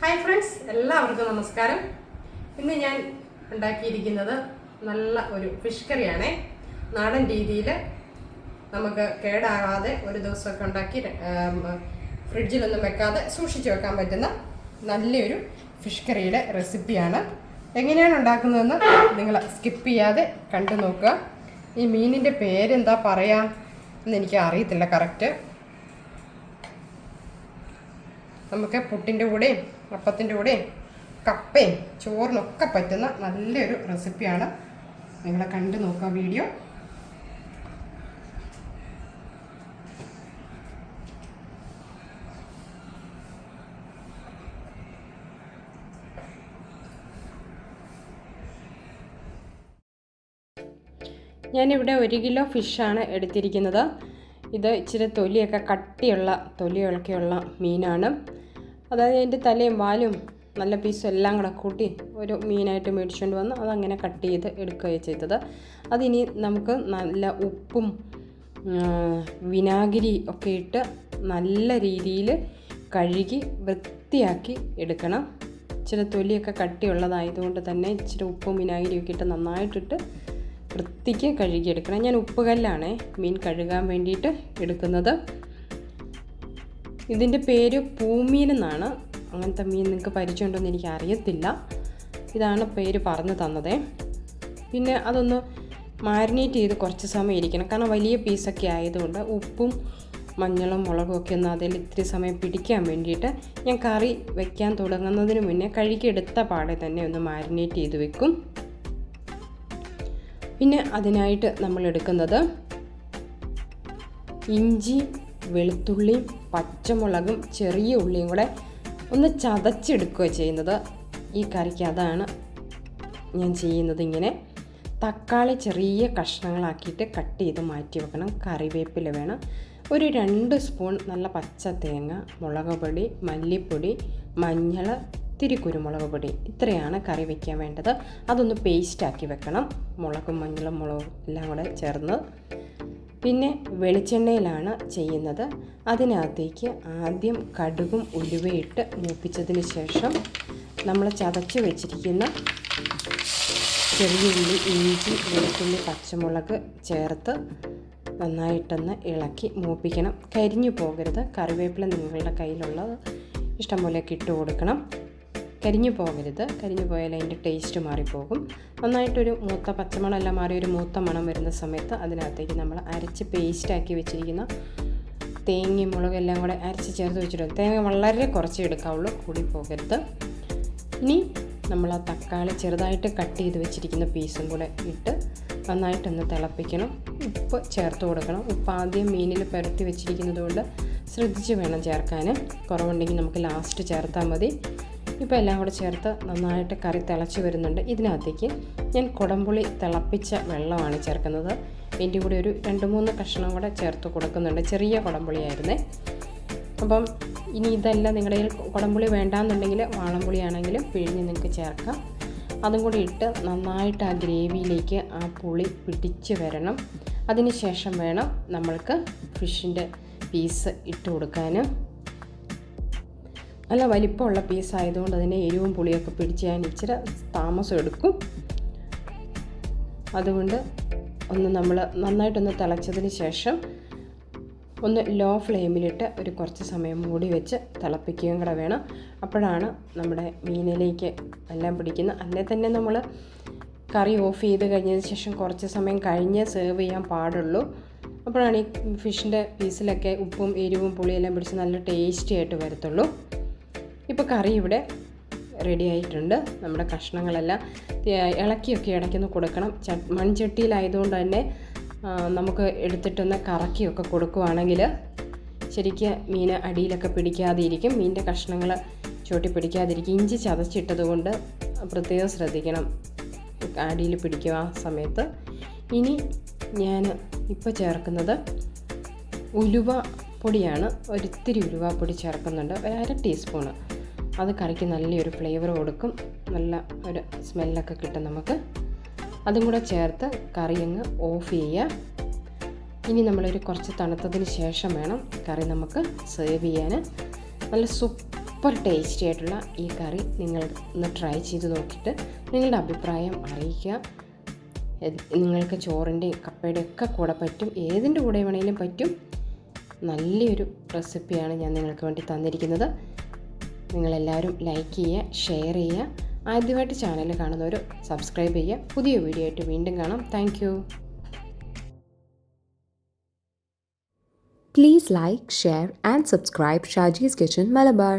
Hi friends എല്ലാവർക്കും നമസ്കാരം. ഇന്ന് ഞാൻ ഉണ്ടാക്കിയിരിക്കുന്നത് നല്ല ഒരു ഫിഷ് കറിയാണേ. നാടൻ രീതിയിൽ നമുക്ക് കേടാകാതെ ഒരു ദിവസമൊക്കെ ഉണ്ടാക്കി ഫ്രിഡ്ജിലൊന്നും വെക്കാതെ സൂക്ഷിച്ച് വെക്കാൻ പറ്റുന്ന നല്ലൊരു ഫിഷ് കറിയുടെ റെസിപ്പിയാണ്. എങ്ങനെയാണ് ഉണ്ടാക്കുന്നതെന്ന് നിങ്ങൾ സ്കിപ്പ് ചെയ്യാതെ കണ്ടു നോക്കുക. ഈ മീനിന്റെ പേരെന്താ പറയാ എന്ന് എനിക്ക് അറിയത്തില്ല കറക്റ്റ് നമുക്ക് പുട്ടിന്റെ കൂടെയും അപ്പത്തിന്റെ കൂടെയും കപ്പയും ചോറിനൊക്കെ പറ്റുന്ന നല്ലൊരു റെസിപ്പിയാണ്. നിങ്ങളെ കണ്ടു നോക്കുക വീഡിയോ. ഞാനിവിടെ ഒരു കിലോ ഫിഷാണ് എടുത്തിരിക്കുന്നത്. ഇത് ഇച്ചിരി തൊലിയൊക്കെ കട്ടിയുള്ള തൊലിയൊക്കെയുള്ള മീനാണ്. അതായത് അതിന്റെ തലയും വാലും നല്ല പീസും എല്ലാം കൂടെ കൂട്ടി ഒരു മീനായിട്ട് മേടിച്ചുകൊണ്ട് വന്ന് അതങ്ങനെ കട്ട് ചെയ്ത് എടുക്കുകയാണ് ചെയ്തത്. അതിനി നമുക്ക് നല്ല ഉപ്പും വിനാഗിരി ഒക്കെ ഇട്ട് നല്ല രീതിയിൽ കഴുകി വൃത്തിയാക്കി എടുക്കണം. ഇച്ചിരി തൊലിയൊക്കെ കട്ടിയുള്ളതായതുകൊണ്ട് തന്നെ ഇച്ചിരി ഉപ്പും വിനാഗിരിയൊക്കെ ഇട്ട് നന്നായിട്ടിട്ട് വൃത്തിക്ക് കഴുകിയെടുക്കണം. ഞാൻ ഉപ്പുകല്ലാണ് മീൻ കഴുകാൻ വേണ്ടിയിട്ട് എടുക്കുന്നത്. ഇതിന്റെ പേര് പൂമീൻ എന്നാണ്. അങ്ങനത്തെ മീൻ നിങ്ങൾക്ക് പരിചയമുണ്ടോയെന്ന് എനിക്ക് അറിയത്തില്ല. ഇതാണ് പേര് പറഞ്ഞു തന്നത്. പിന്നെ അതൊന്ന് മാരിനേറ്റ് ചെയ്ത് കുറച്ച് സമയം ഇരിക്കണം. കാരണം വലിയ പീസൊക്കെ ആയതുകൊണ്ട് ഉപ്പും മഞ്ഞളും മുളകും ഒക്കെ ഒന്ന് അതിൽ ഇത്തിരി സമയം പിടിക്കാൻ വേണ്ടിയിട്ട് ഞാൻ കറി വെക്കാൻ തുടങ്ങുന്നതിന് മുന്നേ കഴുകിയെടുത്ത പാടെ തന്നെ ഒന്ന് മാരിനേറ്റ് ചെയ്ത് വെക്കും. പിന്നെ അതിനായിട്ട് നമ്മൾ എടുക്കുന്നത് ഇഞ്ചി വെളുത്തുള്ളിയും പച്ചമുളകും ചെറിയ ഉള്ളിയും കൂടെ ഒന്ന് ചതച്ചെടുക്കുക ചെയ്യുന്നത്. ഈ കറിക്ക് അതാണ് ഞാൻ ചെയ്യുന്നത് ഇങ്ങനെ. തക്കാളി ചെറിയ കഷ്ണങ്ങളാക്കിയിട്ട് കട്ട് ചെയ്ത് മാറ്റി വെക്കണം. കറിവേപ്പില വേണം. ഒരു രണ്ട് സ്പൂൺ നല്ല പച്ച തേങ്ങ മുളക് പൊടി മല്ലിപ്പൊടി മഞ്ഞൾ ഇത്തിരി കുരുമുളക് പൊടി. ഇത്രയാണ് കറി വയ്ക്കാൻ വേണ്ടത്. അതൊന്ന് പേസ്റ്റാക്കി വെക്കണം. മുളകും മഞ്ഞളും മുളകും എല്ലാം കൂടെ ചേർന്ന് പിന്നെ വെളിച്ചെണ്ണയിലാണ് ചെയ്യുന്നത്. അതിനകത്തേക്ക് ആദ്യം കടുകും ഉലുവയിട്ട് മൂപ്പിച്ചതിന് ശേഷം നമ്മൾ ചതച്ച് വെച്ചിരിക്കുന്ന ചെറിയുള്ളി ഇഞ്ചി വെളുത്തുള്ളി പച്ചമുളക് ചേർത്ത് നന്നായിട്ടൊന്ന് ഇളക്കി മൂപ്പിക്കണം. കരിഞ്ഞു പോകരുത്. കറിവേപ്പില നിങ്ങളുടെ കയ്യിലുള്ളത് ഇഷ്ടം പോലെയൊക്കെ ഇട്ട് കൊടുക്കണം. കരിഞ്ഞു പോകരുത്. കരിഞ്ഞു പോയാൽ അതിന്റെ ടേസ്റ്റ് മാറിപ്പോകും. നന്നായിട്ടൊരു മൂത്ത പച്ചമണമെല്ലാം മാറി ഒരു മൂത്ത മണം വരുന്ന സമയത്ത് അതിനകത്തേക്ക് നമ്മൾ അരച്ച് പേസ്റ്റാക്കി വെച്ചിരിക്കുന്ന തേങ്ങയും മുളകും എല്ലാം കൂടെ അരച്ച് ചേർത്ത് വെച്ചിട്ടുണ്ട്. തേങ്ങ വളരെ കുറച്ച് എടുക്കാവുള്ളൂ കൂടി പോകരുത്. ഇനി നമ്മൾ ആ തക്കാളി ചെറുതായിട്ട് കട്ട് ചെയ്ത് വെച്ചിരിക്കുന്ന പീസും കൂടെ ഇട്ട് നന്നായിട്ടൊന്ന് തിളപ്പിക്കണം. ഉപ്പ് ചേർത്ത് കൊടുക്കണം. ഉപ്പ് ആദ്യം മീനിൽ പുരട്ടി വെച്ചിരിക്കുന്നത് കൊണ്ട് ശ്രദ്ധിച്ച് വേണം ചേർക്കാൻ കുറവുണ്ടെങ്കിൽ നമുക്ക് ലാസ്റ്റ് ചേർത്താൽ മതി. ഇപ്പോൾ എല്ലാം കൂടെ ചേർത്ത് നന്നായിട്ട് കറി തിളച്ച് വരുന്നുണ്ട്. ഇതിനകത്തേക്ക് ഞാൻ കുടംപുളി തിളപ്പിച്ച വെള്ളമാണ് ചേർക്കുന്നത്. ഇതിന്റെ കൂടെ ഒരു രണ്ട് മൂന്ന് കഷ്ണം കൂടെ ചേർത്ത് കൊടുക്കുന്നുണ്ട്. ചെറിയ കുടംപുളിയായിരുന്നേ. അപ്പം ഇനി ഇതെല്ലാം നിങ്ങളുടെ കയ്യിൽ കുടംപുളി വേണ്ടാന്നുണ്ടെങ്കിൽ വാളംപുളി ആണെങ്കിലും പിഴിഞ്ഞ് നിങ്ങൾക്ക് ചേർക്കാം. അതും കൂടി ഇട്ട് നന്നായിട്ട് ആ ഗ്രേവിയിലേക്ക് ആ പുളി പിടിച്ച് വരണം. അതിന് ശേഷം വേണം നമ്മൾക്ക് ഫിഷിന്റെ പീസ് ഇട്ട് കൊടുക്കാൻ. നല്ല വലിപ്പമുള്ള പീസ് ആയതുകൊണ്ട് അതിന്റെ എരിവും പുളിയൊക്കെ പിടിച്ച് ഞാൻ ഇച്ചിരി താമസം എടുക്കും. അതുകൊണ്ട് ഒന്ന് നമ്മൾ നന്നായിട്ടൊന്ന് തിളച്ചതിന് ശേഷം ഒന്ന് ലോ ഫ്ലെയിമിലിട്ട് ഒരു കുറച്ച് സമയം മൂടി വെച്ച് തിളപ്പിക്കുകയും കൂടെ വേണം. അപ്പോഴാണ് നമ്മുടെ മീനിലേക്ക് എല്ലാം പിടിക്കുന്നത് അല്ലേ തന്നെ നമ്മൾ കറി ഓഫ് ചെയ്ത് കഴിഞ്ഞതിന് ശേഷം കുറച്ച് സമയം കഴിഞ്ഞ് സെർവ് ചെയ്യാൻ പാടുള്ളൂ. അപ്പോഴാണ് ഈ ഫിഷിന്റെ പീസിലൊക്കെ ഉപ്പും എരിവും പുളിയെല്ലാം പിടിച്ച് നല്ല ടേസ്റ്റി ആയിട്ട് വരത്തുള്ളൂ. ഇപ്പോൾ കറി ഇവിടെ റെഡി ആയിട്ടുണ്ട്. നമ്മുടെ കഷ്ണങ്ങളെല്ലാം ഇളക്കിയൊക്കെ ഇടയ്ക്കൊന്ന് കൊടുക്കണം. ച മൺചട്ടിയിലായതുകൊണ്ട് തന്നെ നമുക്ക് എടുത്തിട്ടൊന്ന് കറക്കിയൊക്കെ കൊടുക്കുവാണെങ്കിൽ ശരിക്ക് മീൻ അടിയിലൊക്കെ പിടിക്കാതെ ഇരിക്കും മീനിന്റെ കഷ്ണങ്ങൾ ചുവട്ടി പിടിക്കാതിരിക്കും. ഇഞ്ചി ചതച്ചിട്ടത് കൊണ്ട് പ്രത്യേകം ശ്രദ്ധിക്കണം. അടിയിൽ പിടിക്കുക ആ സമയത്ത്. ഇനി ഞാൻ ഇപ്പോൾ ചേർക്കുന്നത് ഉലുവ പൊടിയാണ്. ഒരിത്തിരി ഉലുവ പൊടി ചേർക്കുന്നുണ്ട്. ഒരു അര ടീസ്പൂണ്. അത് കറിക്ക് നല്ലൊരു ഫ്ലേവർ കൊടുക്കും. നല്ല ഒരു സ്മെല്ലൊക്കെ കിട്ടും നമുക്ക്. അതും കൂടെ ചേർത്ത് കറി അങ്ങ് ഓഫ് ചെയ്യുക. ഇനി നമ്മളൊരു കുറച്ച് തണുത്തതിന് ശേഷം വേണം കറി നമുക്ക് സെർവ് ചെയ്യാൻ. നല്ല സൂപ്പർ ടേസ്റ്റി ആയിട്ടുള്ള ഈ കറി നിങ്ങൾ ഒന്ന് ട്രൈ ചെയ്ത് നോക്കിയിട്ട് നിങ്ങളുടെ അഭിപ്രായം അറിയിക്കുക. നിങ്ങൾക്ക് ചോറിന്റെയും കപ്പയുടെ ഒക്കെ കൂടെ പറ്റും. ഏതിന്റെ കൂടെ വേണമെങ്കിലും പറ്റും. നല്ലൊരു റെസിപ്പിയാണ് ഞാൻ നിങ്ങൾക്ക് വേണ്ടി തന്നിരിക്കുന്നത്. നിങ്ങളെല്ലാവരും ലൈക്ക് ചെയ്യുക ഷെയർ ചെയ്യുക. ആദ്യമായിട്ട് ചാനൽ കാണുന്നവർ സബ്സ്ക്രൈബ് ചെയ്യുക. പുതിയ വീഡിയോ ആയിട്ട് വീണ്ടും കാണാം. Thank Please like, share, and subscribe Shaji's Kitchen Malabar.